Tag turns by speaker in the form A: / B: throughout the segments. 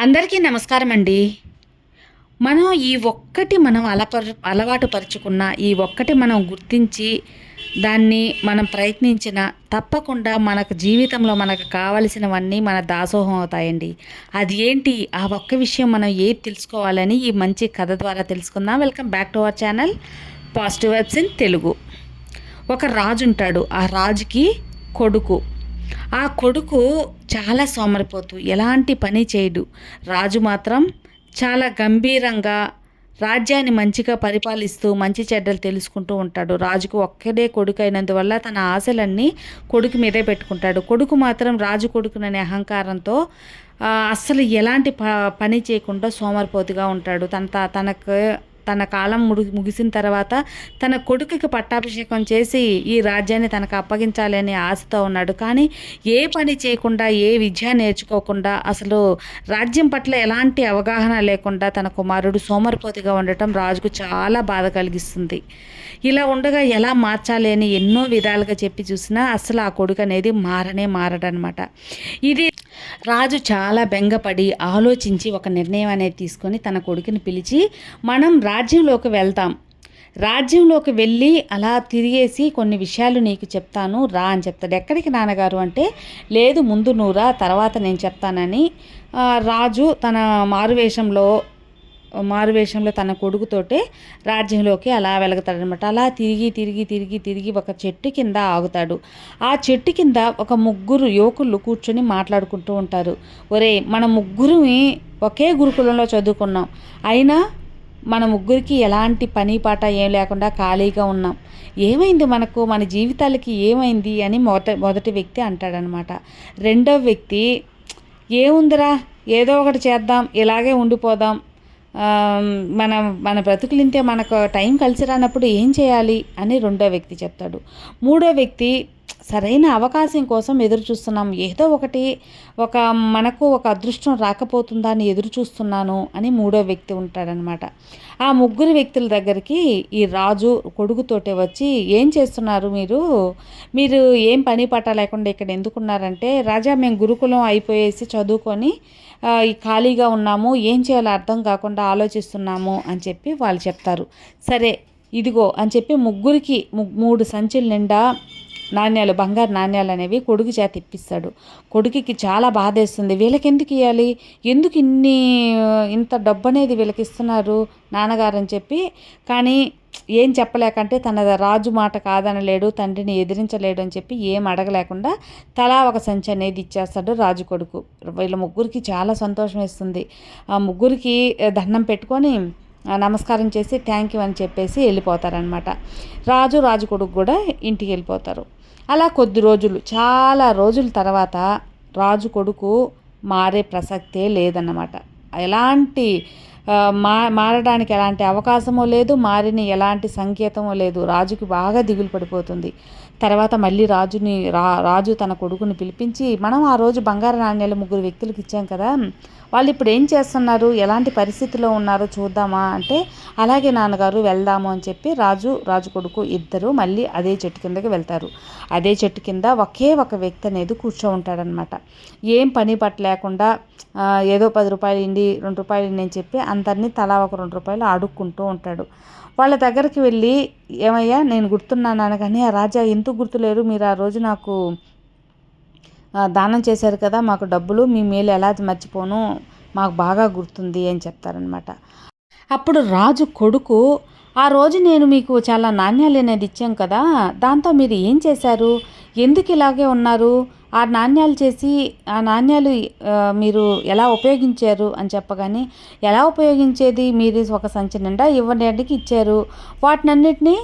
A: అందరికీ నమస్కారం అండి. మనం ఈ ఒక్కటి మనం అలపర అలవాటు పరుచుకున్న ఈ ఒక్కటి మనం గుర్తించి దాన్ని మనం ప్రయత్నించిన తప్పకుండా మనకు జీవితంలో మనకు కావలసినవన్నీ మన దాసోహం అవుతాయండి. అది ఏంటి? ఆ ఒక్క విషయం మనం ఏది తెలుసుకోవాలని ఈ మంచి కథ ద్వారా తెలుసుకుందాం. Welcome back to our channel positive vibes in Telugu. ఒక రాజు ఉంటాడు. ఆ రాజుకి కొడుకు. ఆ కొడుకు చాలా సోమరిపోతూ ఎలాంటి పని చేయడు. రాజు మాత్రం చాలా గంభీరంగా రాజ్యాన్ని మంచిగా పరిపాలిస్తూ మంచి చెడ్డలు తెలుసుకుంటూ ఉంటాడు. రాజుకు ఒక్కడే కొడుకు అయినందువల్ల తన ఆశలన్నీ కొడుకు మీదే పెట్టుకుంటాడు. కొడుకు మాత్రం రాజు కొడుకుననే అహంకారంతో అస్సలు ఎలాంటి ప పని చేయకుండా సోమరిపోతుగా ఉంటాడు. తన త- తనకు తన కాలం ముగిసిన తర్వాత తన కొడుకుకి పట్టాభిషేకం చేసి ఈ రాజ్యాన్ని తనకు అప్పగించాలి అనే ఆశతో ఉన్నాడు. కానీ ఏ పని చేయకుండా ఏ విద్య నేర్చుకోకుండా అసలు రాజ్యం పట్ల ఎలాంటి అవగాహన లేకుండా తన కుమారుడు సోమరిపోతిగా ఉండటం రాజుకు చాలా బాధ కలిగిస్తుంది. ఇలా ఉండగా ఎలా మార్చాలి అని ఎన్నో విధాలుగా చెప్పి చూసినా అసలు ఆ కొడుకు అనేది మారనే మారడనమాట ఇది రాజు చాలా బెంగపడి ఆలోచించి ఒక నిర్ణయం అనేది తీసుకొని తన కొడుకుని పిలిచి మనం రాజ్యంలోకి వెళ్తాం. రాజ్యంలోకి వెళ్ళి అలా తిరిగేసి కొన్ని విషయాలు నీకు చెప్తాను. రా అని చెప్తాడు. ఎక్కడికి నాన్నగారు? అంటే లేదు ముందు నువ్వు రా తర్వాత నేను చెప్తానని. రాజు తన మారువేషంలో మారువేషంలో తన కొడుకుతోటే రాజ్యంలోకి అలా వెలగతాడనమాట అలా తిరిగి తిరిగి తిరిగి తిరిగి ఒక చెట్టు కింద ఆగుతాడు. ఆ చెట్టు కింద ఒక ముగ్గురు యువకులు కూర్చొని మాట్లాడుకుంటూ ఉంటారు. ఒరే మన ముగ్గురుమి ఒకే గురుకులంలో చదువుకున్నాం. అయినా మన ముగ్గురికి ఎలాంటి పని పాట ఏం లేకుండా ఖాళీగా ఉన్నాం. ఏమైంది మనకు? మన జీవితాలకి ఏమైంది? అని మొదట మొదటి వ్యక్తి అంటాడనమాట రెండవ వ్యక్తి ఏముందిరా? ఏదో ఒకటి చేద్దాం. ఇలాగే ఉండిపోదాం. మన మన బ్రతుకులింటే మనకు టైం కలిసి రానప్పుడు ఏం చేయాలి అని రెండో వ్యక్తి చెప్తాడు. మూడో వ్యక్తి సరైన అవకాశం కోసం ఎదురు చూస్తున్నాం. ఏదో ఒకటి ఒక మనకు ఒక అదృష్టం రాకపోతుందా అని ఎదురు చూస్తున్నాను అని మూడో వ్యక్తి ఉంటాడనమాట ఆ ముగ్గురు వ్యక్తుల దగ్గరికి ఈ రాజు కొడుకుతోటే వచ్చి ఏం చేస్తున్నారు మీరు? మీరు ఏం పని పట్ట లేకుండా ఇక్కడ ఎందుకున్నారంటే రాజా మేము గురుకులం అయిపోయేసి చదువుకొని ఖాళీగా ఉన్నాము. ఏం చేయాలో అర్థం కాకుండా ఆలోచిస్తున్నాము అని చెప్పి వాళ్ళు చెప్తారు. సరే ఇదిగో అని చెప్పి ముగ్గురికి ము- మూడు సంచుల నిండా నాణ్యాలు బంగారు నాణ్యాలు అనేవి కొడుకు చేత ఇప్పిస్తాడు. కొడుకుకి చాలా బాధేస్తుంది వీళ్ళకి ఎందుకు ఇవ్వాలి ఎందుకు ఇన్ని ఇంత డబ్బు అనేది వీళ్ళకి ఇస్తున్నారు నాన్నగారు అని చెప్పి. కానీ ఏం చెప్పలేకంటే తన రాజు మాట కాదనలేడు తండ్రిని ఎదిరించలేడు అని చెప్పి ఏం అడగలేకుండా తలా ఒక సంచి అనేది ఇచ్చేస్తాడు రాజు కొడుకు. వీళ్ళ ముగ్గురికి చాలా సంతోషం ఇస్తుంది ఆ ముగ్గురికి దండం పెట్టుకొని నమస్కారం చేసి థ్యాంక్ యూ అని చెప్పేసి వెళ్ళిపోతారనమాట రాజు రాజు కొడుకు కూడా ఇంటికి వెళ్ళిపోతారు. అలా కొద్ది రోజులు చాలా రోజుల తర్వాత రాజు కొడుకు మారే ప్రసక్తే లేదన్నమాట. ఎలాంటి మా మారడానికి ఎలాంటి అవకాశమో లేదు మారిన ఎలాంటి సంకేతమో లేదు. రాజుకి బాగా దిగులు పడిపోతుంది. తర్వాత మళ్ళీ రాజుని రా రాజు తన కొడుకుని పిలిపించి మనం ఆ రోజు బంగారు నాణ్యాలు ముగ్గురు వ్యక్తులకు ఇచ్చాం కదా వాళ్ళు ఇప్పుడు ఏం చేస్తున్నారు ఎలాంటి పరిస్థితిలో ఉన్నారో చూద్దామా? అంటే అలాగే నాన్నగారు వెళ్దాము అని చెప్పి రాజు రాజు కొడుకు ఇద్దరు మళ్ళీ అదే చెట్టు కిందకి వెళ్తారు. అదే చెట్టు కింద ఒకే ఒక వ్యక్తి అనేది కూర్చో ఉంటాడనమాట ఏం పని పట్ట లేకుండా ఏదో పది రూపాయలు ఇండి రెండు రూపాయలు ఇండి అని చెప్పి అందరినీ తలా ఒక రెండు రూపాయలు అడుక్కుంటూ ఉంటాడు. వాళ్ళ దగ్గరికి వెళ్ళి ఏమయ్యా నేను గుర్తున్నాను అనగానే "ఆ రాజా ఎందుకు గుర్తులేరు? మీరు ఆ రోజు నాకు దానం చేశారు కదా మాకు డబ్బులు మీ మేలు ఎలా మర్చిపోను? మాకు బాగా గుర్తుంది అని చెప్తారనమాట అప్పుడు రాజు కొడుకు ఆ రోజు నేను మీకు చాలా నాణ్యాలు అనేది ఇచ్చాం కదా దాంతో మీరు ఏం చేశారు? ఎందుకు ఇలాగే ఉన్నారు? ఆ నాణ్యాలు చేసి ఆ నాణ్యాలు మీరు ఎలా ఉపయోగించారు అని చెప్పగానే ఎలా ఉపయోగించేది? మీరు ఒక సంచి నిండా ఇవ్వడానికి ఇచ్చారు. వాటినన్నిటినీ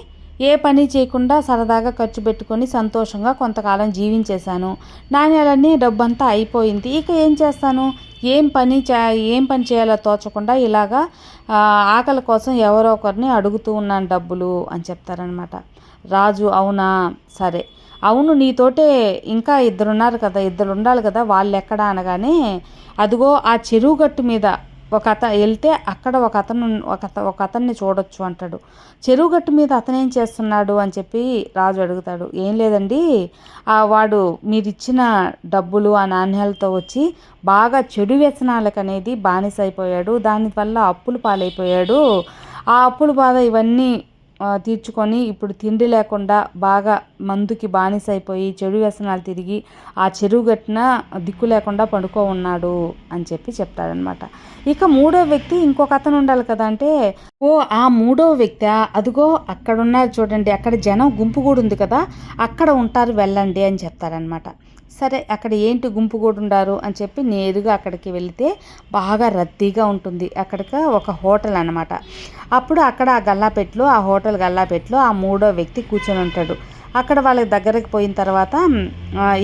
A: ఏ పని చేయకుండా సరదాగా ఖర్చు పెట్టుకొని సంతోషంగా కొంతకాలం జీవించేశాను. నాణ్యాలన్నీ డబ్బంతా అయిపోయింది. ఇక ఏం చేస్తాను? ఏం పని చే ఏం పని చేయాలో తోచకుండా ఇలాగా ఆకలి కోసం ఎవరో ఒకరిని అడుగుతూ ఉన్నాను డబ్బులు అని చెప్తారనమాట రాజు అవునా? సరే. అవును నీతోటే ఇంకా ఇద్దరున్నారు కదా ఇద్దరు ఉండాలి కదా వాళ్ళు ఎక్కడ అనగానే అదిగో ఆ చెరువు గట్టు మీద ఒక అత వెళ్తే అక్కడ ఒక అతను ఒక ఒక అతన్ని చూడొచ్చు అంటాడు. చెరువు గట్టు మీద అతను ఏం చేస్తున్నాడు అని చెప్పి రాజు అడుగుతాడు. ఏం లేదండి ఆ వాడు మీరిచ్చిన డబ్బులు ఆ నాణ్యాలతో వచ్చి బాగా చెడు వ్యసనాలకు అనేది బానిస అయిపోయాడు దానివల్ల అప్పులు పాలైపోయాడు. ఆ అప్పులు బాధ ఇవన్నీ తీర్చుకొని ఇప్పుడు తిండి లేకుండా బాగా మందుకి బానిస అయిపోయి చెడు వ్యసనాలు తిరిగి ఆ చెరువు గట్టిన దిక్కు లేకుండా పడుకో ఉన్నాడు అని చెప్పి చెప్తాడనమాట ఇక మూడో వ్యక్తి ఇంకొక అతను ఉండాలి కదా అంటే ఓ ఆ మూడో వ్యక్తి అదిగో అక్కడ ఉన్నారు చూడండి అక్కడ జనం గుంపు కూడా ఉంది కదా అక్కడ ఉంటారు వెళ్ళండి అని చెప్తారనమాట సరే అక్కడ ఏంటి గుంపు కూడా ఉండారు అని చెప్పి నేరుగా అక్కడికి వెళితే బాగా రద్దీగా ఉంటుంది. అక్కడికి ఒక హోటల్ అనమాట అప్పుడు అక్కడ ఆ గల్లాపెట్లో ఆ హోటల్ గల్లాపెట్లో ఆ మూడో వ్యక్తి కూర్చొని ఉంటాడు. అక్కడ వాళ్ళ దగ్గరికి పోయిన తర్వాత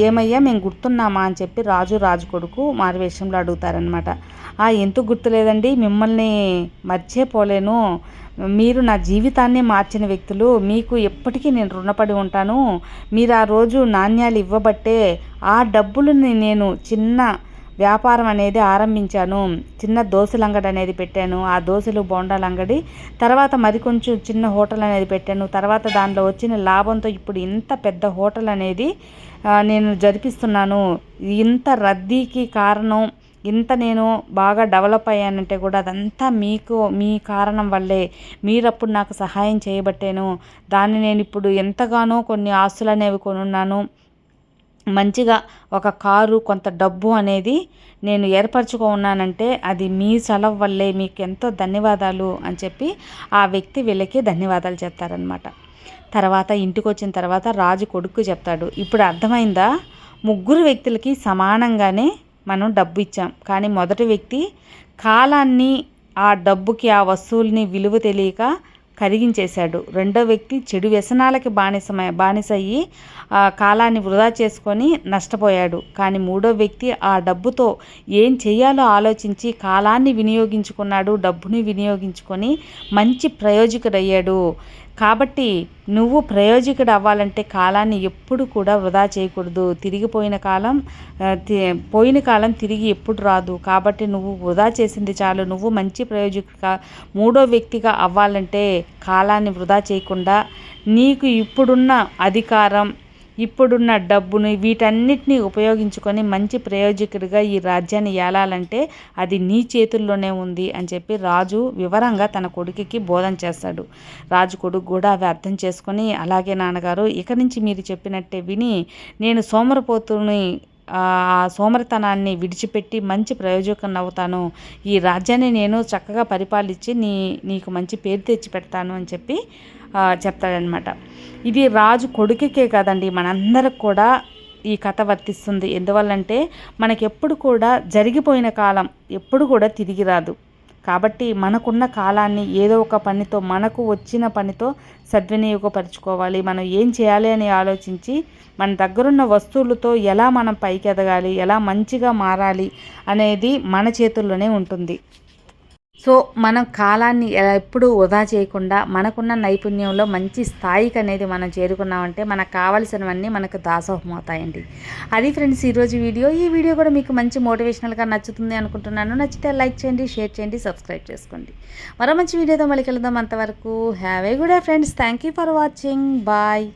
A: ఏమయ్యా మేము గుర్తున్నామా? అని చెప్పి రాజు రాజు కొడుకు మారువేషంలో అడుగుతారనమాట "ఆ, ఎందుకు గుర్తులేదండి? మిమ్మల్ని మర్చిపోలేను. మీరు నా జీవితాన్ని మార్చిన వ్యక్తులు మీకు ఎప్పటికీ నేను రుణపడి ఉంటాను. మీరు ఆ రోజు నాణ్యాలు ఇవ్వబట్టే ఆ డబ్బులని నేను చిన్న వ్యాపారం అనేది ఆరంభించాను. చిన్న దోశల అంగడి అనేది పెట్టాను. ఆ దోశలు బోండాల అంగడి తర్వాత మరికొంచెం చిన్న హోటల్ అనేది పెట్టాను. తర్వాత దానిలో వచ్చిన లాభంతో ఇప్పుడు ఇంత పెద్ద హోటల్ అనేది నేను జరిపిస్తున్నాను. ఇంత రద్దీకి కారణం ఇంత నేను బాగా డెవలప్ అయ్యానంటే కూడా అదంతా మీకు మీ కారణం వల్లే. మీరప్పుడు నాకు సహాయం చేయబట్టాను. దాన్ని నేను ఇప్పుడు ఎంతగానో కొన్ని ఆస్తులు అనేవి కొనున్నాను. మంచిగా ఒక కారు కొంత డబ్బు అనేది నేను ఏర్పరచుకున్నానంటే అది మీ సెలవు వల్లే మీకు ఎంతో ధన్యవాదాలు అని చెప్పి ఆ వ్యక్తి వీళ్ళకి ధన్యవాదాలు చెప్తారనమాట తర్వాత ఇంటికి వచ్చిన తర్వాత రాజు కొడుకు చెప్తాడు. ఇప్పుడు అర్థమైందా? ముగ్గురు వ్యక్తులకి సమానంగానే మనం డబ్బు ఇచ్చాం. కానీ మొదటి వ్యక్తి కాలాన్ని ఆ డబ్బుకి ఆ వస్తువుల్ని విలువ తెలియక కరిగించేశాడు. రెండో వ్యక్తి చెడు వ్యసనాలకి బానిసమై బానిసయ్యి ఆ కాలాన్ని వృధా చేసుకొని నష్టపోయాడు. కానీ మూడో వ్యక్తి ఆ డబ్బుతో ఏం చేయాలో ఆలోచించి కాలాన్ని వినియోగించుకున్నాడు డబ్బుని వినియోగించుకొని మంచి ప్రయోజకుడయ్యాడు. కాబట్టి నువ్వు ప్రయోజకుడు అవ్వాలంటే కాలాన్ని ఎప్పుడు కూడా వృధా చేయకూడదు. తిరిగిపోయిన కాలం తి- పోయిన కాలం తిరిగి ఎప్పుడు రాదు. కాబట్టి నువ్వు వృధా చేసింది చాలు. నువ్వు మంచి ప్రయోజకుడిగా మూడో వ్యక్తిగా అవ్వాలంటే కాలాన్ని వృధా చేయకుండా నీకు ఇప్పుడున్న అధికారం ఇప్పుడున్న డబ్బుని వీటన్నిటిని ఉపయోగించుకొని మంచి ప్రయోజకుడిగా ఈ రాజ్యాన్ని ఏలాలంటే అది నీ చేతుల్లోనే ఉంది అని చెప్పి రాజు వివరంగా తన కొడుకుకి బోధన చేస్తాడు. రాజు కొడుకు కూడా అవి అర్థం చేసుకొని అలాగే నాన్నగారు ఇక నుంచి మీరు చెప్పినట్టే విని నేను సోమరపోతుని ఆ సోమరితనాన్ని విడిచిపెట్టి మంచి ప్రయోజకం అవుతాను. ఈ రాజ్యాన్ని నేను చక్కగా పరిపాలించి నీ నీకు మంచి పేరు తెచ్చి పెడతాను అని చెప్పి చెప్తాడనమాట ఇది రాజు కొడుకుకే కాదండి మనందరికి కూడా ఈ కథ వర్తిస్తుంది. ఎందువల్లంటే మనకి ఎప్పుడు కూడా జరిగిపోయిన కాలం ఎప్పుడు కూడా తిరిగి రాదు. కాబట్టి మనకున్న కాలాన్ని ఏదో ఒక పనితో మనకు వచ్చిన పనితో సద్వినియోగపరచుకోవాలి. మనం ఏం చేయాలి అని ఆలోచించి మన దగ్గరున్న వస్తువులతో ఎలా మనం పైకి ఎదగాలి ఎలా మంచిగా మారాలి అనేది మన చేతుల్లోనే ఉంటుంది. సో మనం కాలాన్ని ఎలా- ఎప్పుడూ వృధా చేయకుండా మనకున్న నైపుణ్యంలో మంచి స్థాయికి అనేది మనం చేరుకున్నామంటే మనకు కావలసినవన్నీ మనకు దాసోహం అవుతాయండి అది ఫ్రెండ్స్ ఈరోజు వీడియో. ఈ వీడియో కూడా మీకు మంచి మోటివేషనల్గా నచ్చుతుంది అనుకుంటున్నాను. నచ్చితే లైక్ చేయండి షేర్ చేయండి సబ్స్క్రైబ్ చేసుకోండి. మరో మంచి వీడియోతో మళ్ళీ కలుద్దాం అంతవరకు. Have a good friends. Thank you for watching. Bye.